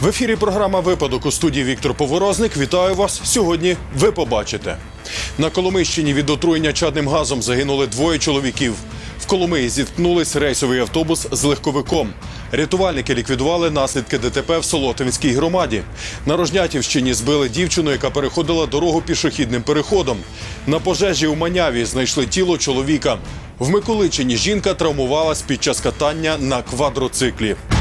В ефірі програма Випадок у студії Віктор Поворозник. Вітаю вас. Сьогодні ви побачите. На Коломийщині від отруєння чадним газом загинули двоє чоловіків. В Коломиї зіткнулись рейсовий автобус з легковиком. Рятувальники ліквідували наслідки ДТП в Солотинській громаді. На Рожнятівщині збили дівчину, яка переходила дорогу пішохідним переходом. На пожежі у Маняві знайшли тіло чоловіка. В Миколичині жінка травмувалась під час катання на квадроциклі. –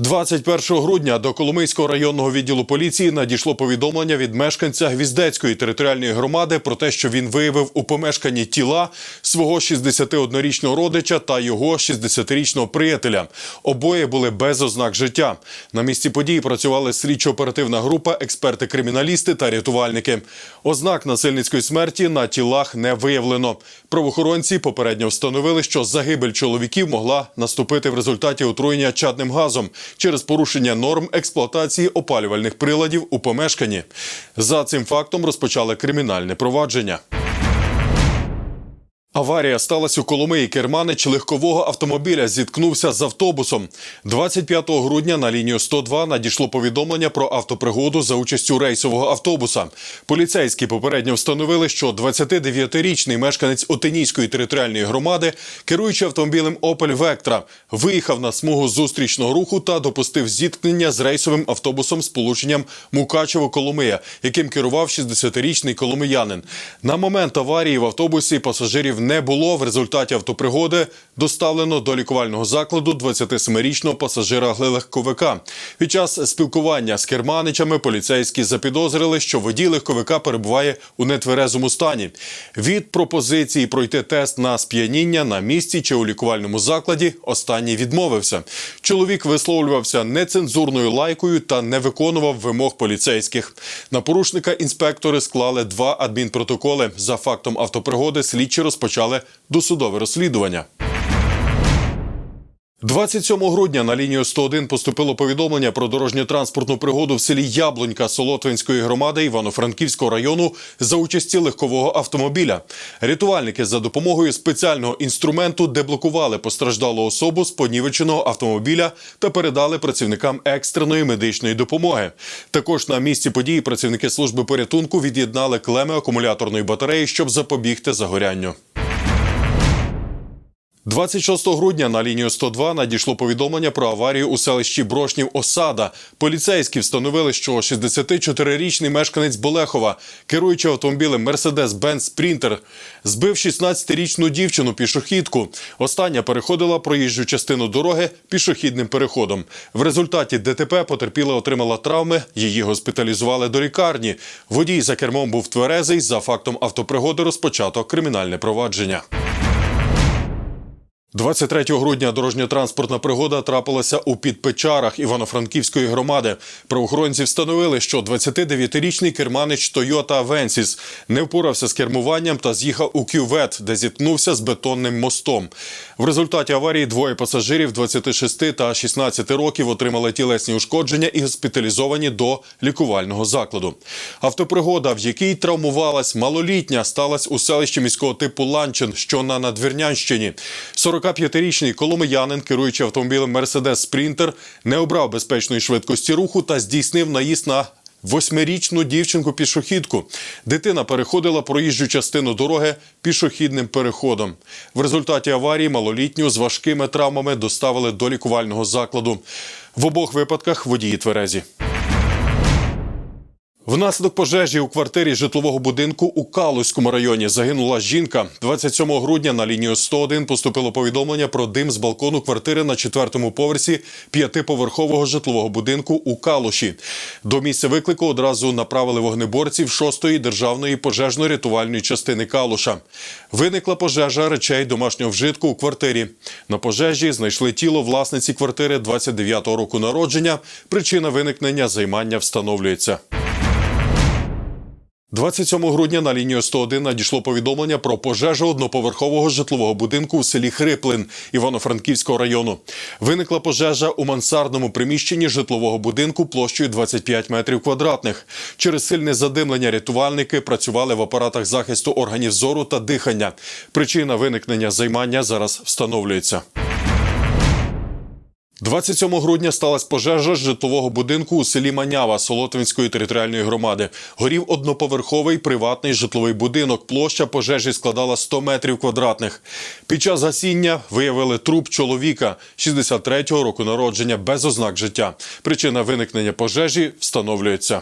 21 грудня до Коломийського районного відділу поліції надійшло повідомлення від мешканця Гвіздецької територіальної громади про те, що він виявив у помешканні тіла свого 61-річного родича та його 60-річного приятеля. Обоє були без ознак життя. На місці події працювали слідчо-оперативна група, експерти-криміналісти та рятувальники. Ознак насильницької смерті на тілах не виявлено. Правоохоронці попередньо встановили, що загибель чоловіків могла наступити в результаті отруєння чадним газом через порушення норм експлуатації опалювальних приладів у помешканні. За цим фактом розпочали кримінальне провадження. Аварія сталася у Коломиї. Керманич легкового автомобіля зіткнувся з автобусом. 25 грудня на лінію 102 надійшло повідомлення про автопригоду за участю рейсового автобуса. Поліцейські попередньо встановили, що 29-річний мешканець Отинійської територіальної громади, керуючи автомобілем Opel Vectra, виїхав на смугу зустрічного руху та допустив зіткнення з рейсовим автобусом з полученням Мукачево-Коломия, яким керував 60-річний коломиянин. На момент аварії в автобусі пасажирів не було. В результаті автопригоди доставлено до лікувального закладу 27-річного пасажира легковика. Під час спілкування з керманичами поліцейські запідозрили, що водій легковика перебуває у нетверезому стані. Від пропозиції пройти тест на сп'яніння на місці чи у лікувальному закладі останній відмовився. Чоловік висловлювався нецензурною лайкою та не виконував вимог поліцейських. На порушника інспектори склали два адмінпротоколи. За фактом автопригоди слідчі розпочали досудове розслідування. 27 грудня на лінію 101 поступило повідомлення про дорожньо-транспортну пригоду в селі Яблунька Солотвинської громади Івано-Франківського району за участі легкового автомобіля. Рятувальники за допомогою спеціального інструменту деблокували постраждалу особу з понівеченого автомобіля та передали працівникам екстреної медичної допомоги. Також на місці події працівники служби порятунку від'єднали клеми акумуляторної батареї, щоб запобігти загорянню. 26 грудня на лінію 102 надійшло повідомлення про аварію у селищі Брошнів Осада. Поліцейські встановили, що 64-річний мешканець Болехова, керуючи автомобілем Mercedes-Benz Sprinter, збив 16-річну дівчину пішохідку. Остання переходила проїжджу частину дороги пішохідним переходом. В результаті ДТП потерпіла отримала травми. Її госпіталізували до лікарні. Водій за кермом був тверезий. За фактом автопригоди розпочато кримінальне провадження. 23 грудня дорожньо-транспортна пригода трапилася у Підпечарах Івано-Франківської громади. Правоохоронці встановили, що 29-річний керманич Toyota Avensis не впорався з кермуванням та з'їхав у кювет, де зіткнувся з бетонним мостом. В результаті аварії двоє пасажирів 26 та 16 років отримали тілесні ушкодження і госпіталізовані до лікувального закладу. Автопригода, в якій травмувалась малолітня, сталася у селищі міського типу Ланчин, що на Надвірнянщині. 45-річний коломиянин, керуючи автомобілем Mercedes Sprinter, не обрав безпечної швидкості руху та здійснив наїзд на восьмирічну дівчинку-пішохідку. Дитина переходила проїжджу частину дороги пішохідним переходом. В результаті аварії малолітню з важкими травмами доставили до лікувального закладу. В обох випадках водії тверезі. Внаслідок пожежі у квартирі житлового будинку у Калузькому районі загинула жінка. 27 грудня на лінію 101 поступило повідомлення про дим з балкону квартири на четвертому поверсі п'ятиповерхового житлового будинку у Калуші. До місця виклику одразу направили вогнеборців 6-ї державної пожежно-рятувальної частини Калуша. Виникла пожежа речей домашнього вжитку у квартирі. На пожежі знайшли тіло власниці квартири 29-го року народження. Причина виникнення займання встановлюється. 27 грудня на лінію 101 надійшло повідомлення про пожежу одноповерхового житлового будинку у селі Хриплин Івано-Франківського району. Виникла пожежа у мансардному приміщенні житлового будинку площею 25 метрів квадратних. Через сильне задимлення рятувальники працювали в апаратах захисту органів зору та дихання. Причина виникнення займання зараз встановлюється. 27 грудня сталася пожежа житлового будинку у селі Манява Солотвинської територіальної громади. Горів одноповерховий приватний житловий будинок. Площа пожежі складала 100 метрів квадратних. Під час гасіння виявили труп чоловіка 63-го року народження без ознак життя. Причина виникнення пожежі встановлюється.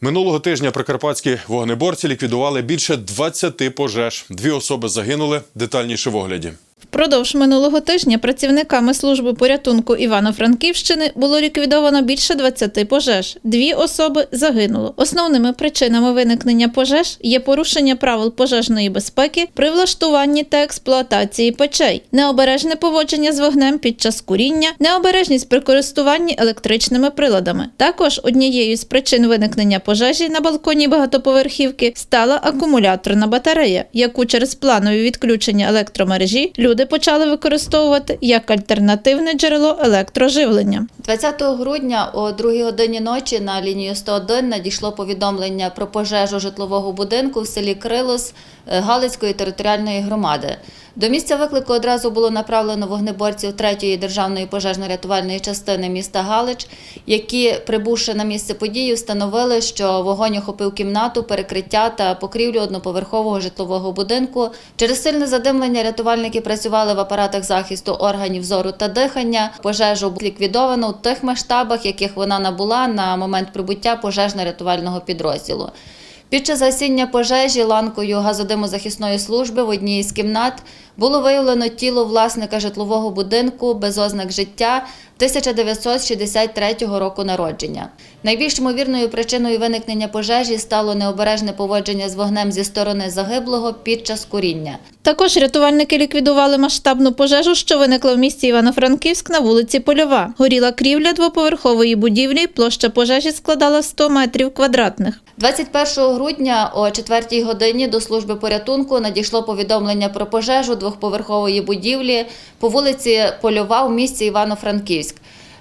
Минулого тижня прикарпатські вогнеборці ліквідували більше 20 пожеж. Дві особи загинули. Детальніше в огляді. Впродовж минулого тижня працівниками служби порятунку Івано-Франківщини було ліквідовано більше 20 пожеж. Дві особи загинуло. Основними причинами виникнення пожеж є порушення правил пожежної безпеки при влаштуванні та експлуатації печей, необережне поводження з вогнем під час куріння, необережність при користуванні електричними приладами. Також однією з причин виникнення пожежі на балконі багатоповерхівки стала акумуляторна батарея, яку через планові відключення електромережі люди почали використовувати як альтернативне джерело електроживлення. 20 грудня о 2 годині ночі на лінію 101 надійшло повідомлення про пожежу житлового будинку в селі Крилос е, Галицької територіальної громади. До місця виклику одразу було направлено вогнеборців 3-ї державної пожежно-рятувальної частини міста Галич, які, прибувши на місце події, встановили, що вогонь охопив кімнату, перекриття та покрівлю одноповерхового житлового будинку. Через сильне задимлення рятувальники працювали в апаратах захисту органів зору та дихання. Пожежу ліквідовано тих масштабах, яких вона набула на момент прибуття пожежно-рятувального підрозділу. Під час гасіння пожежі ланкою газодимозахисної служби в одній із кімнат було виявлено тіло власника житлового будинку без ознак життя 1963 року народження. Найбільш ймовірною причиною виникнення пожежі стало необережне поводження з вогнем зі сторони загиблого під час куріння. Також рятувальники ліквідували масштабну пожежу, що виникла в місті Івано-Франківськ на вулиці Польова. Горіла крівля двоповерхової будівлі, площа пожежі складала 100 метрів квадратних. 21 грудня о 4 годині до служби порятунку надійшло повідомлення про пожежу двохповерхової будівлі по вулиці Польова в місті Івано-Франківськ.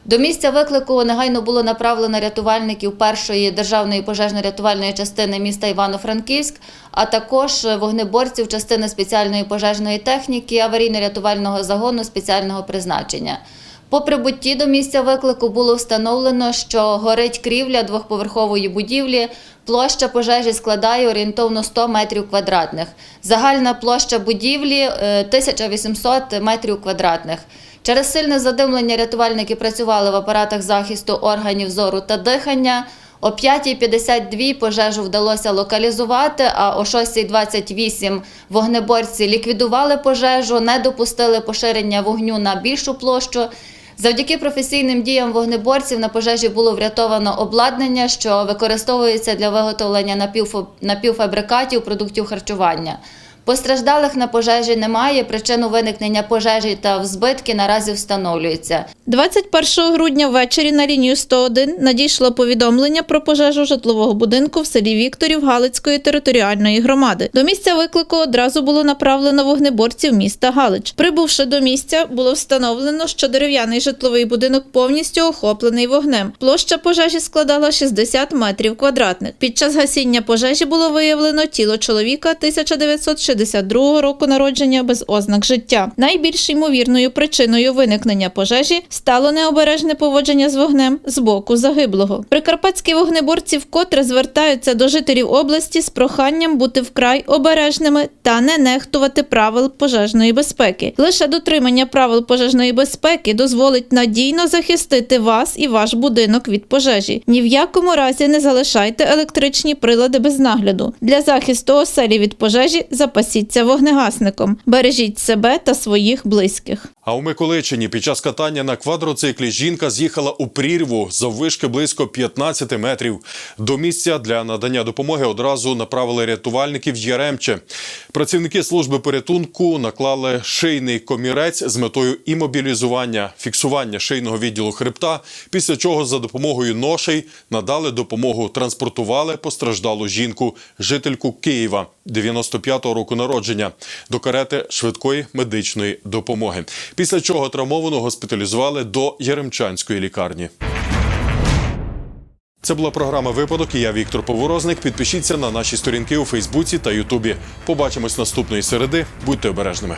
До місця виклику негайно було направлено рятувальників першої державної пожежно-рятувальної частини міста Івано-Франківськ, а також вогнеборців частини спеціальної пожежної техніки аварійно-рятувального загону спеціального призначення. По прибутті до місця виклику було встановлено, що горить крівля двохповерхової будівлі. Площа пожежі складає орієнтовно 100 метрів квадратних. Загальна площа будівлі е, 1800 метрів квадратних. Через сильне задимлення рятувальники працювали в апаратах захисту органів зору та дихання. О 5.52 пожежу вдалося локалізувати, а о 6.28 вогнеборці ліквідували пожежу, не допустили поширення вогню на більшу площу. Завдяки професійним діям вогнеборців на пожежі було врятовано обладнання, що використовується для виготовлення напівфа- напівфабрикатів продуктів харчування. Постраждалих на пожежі немає. Причину виникнення пожежі та збитки наразі встановлюються. 21 грудня ввечері на лінію 101 надійшло повідомлення про пожежу житлового будинку в селі Вікторів Галицької територіальної громади. До місця виклику одразу було направлено вогнеборців міста Галич. Прибувши до місця, було встановлено, що дерев'яний житловий будинок повністю охоплений вогнем. Площа пожежі складала 60 метрів квадратних. Під час гасіння пожежі було виявлено тіло чоловіка 1962 року народження без ознак життя. Найбільш ймовірною причиною виникнення пожежі стало необережне поводження з вогнем з боку загиблого. Прикарпатські вогнеборці вкотре звертаються до жителів області з проханням бути вкрай обережними та не нехтувати правил пожежної безпеки. Лише дотримання правил пожежної безпеки дозволить надійно захистити вас і ваш будинок від пожежі. Ні в якому разі не залишайте електричні прилади без нагляду. Для захисту оселі від пожежі запасіть запасіться вогнегасником. Бережіть себе та своїх близьких. А у Миколичині під час катання на квадроциклі жінка з'їхала у прірву заввишки близько 15 метрів. До місця для надання допомоги одразу направили рятувальників Яремче. Працівники служби порятунку наклали шийний комірець з метою імобілізування, фіксування шийного відділу хребта, після чого за допомогою ношей надали допомогу, транспортували постраждалу жінку, жительку Києва 95-го року народження, до карети швидкої медичної допомоги. Після чого травмовану госпіталізували до Яремчанської лікарні. Це була програма Випадок. і Я Віктор Поворозник. Підпишіться на наші сторінки у Фейсбуці та Ютубі. Побачимось наступної середи. Будьте обережними.